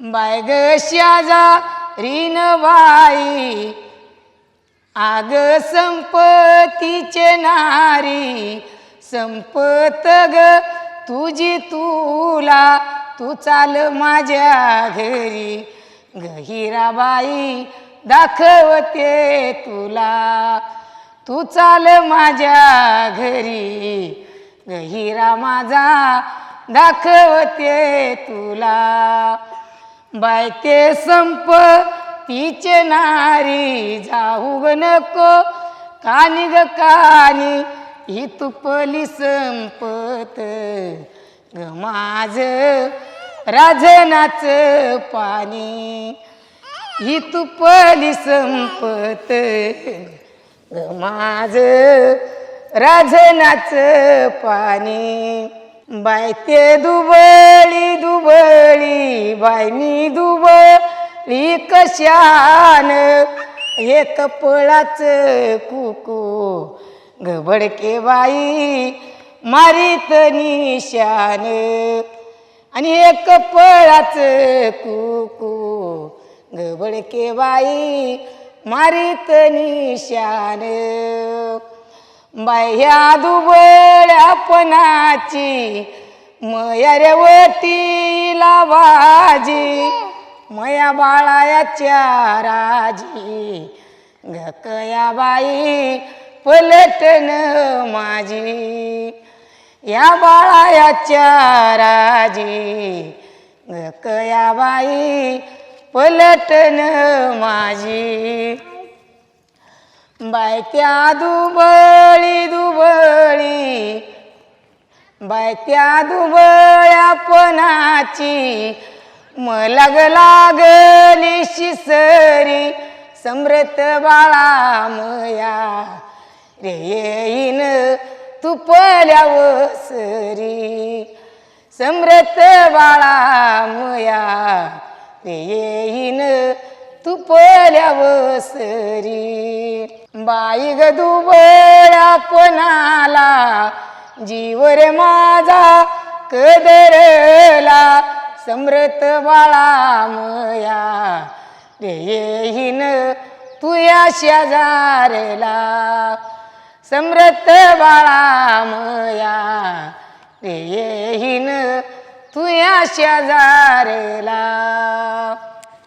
Bye ग शाजा रीन बाई आग संपतीचे नारी. संपत ग तुझी तुला. तू चाल माझ्या घरी. गहिराबाई दाखवते तुला. तू चाल माझ्या घरी. गहिरा माझा दाखवते तुला. बाय ते संप तिचे नारी जाऊ नको. कानी ग कानी ही तुपली संपत. ग माझ राजनाच पाणी ही तुपली संपत. ग माझ राजनाच पाणी. बायते दुबळी दुबळी बायनी दुबळी कशान? एक पळाच कुकू घबडके बाई मारीत निशान. आणि एक पळाच कुकू घबडके बाई मारीत निशान. बाह्या दुबळ्या पणाची मयरवतीला बाजी मया बाळायाच्या राजी. गकया बाई पलटन माझी या बाळायाच्या राजी. गकया बाई पलटन माझी. बायत्या दुबळी दुबळी. बायत्या दुबळ्या पणाची मला लागली शिसरी. समृत बाळा मया रे येईन तुपल्या वसरी समृत बाळा मया रे येईन तुपल्या वसरी बाई ग दुबळ्या पणाला माझा कदरला समृत बाळा मया रे येईन तू शेजारला समृत बाळा मया रे येईन तू शेजारला.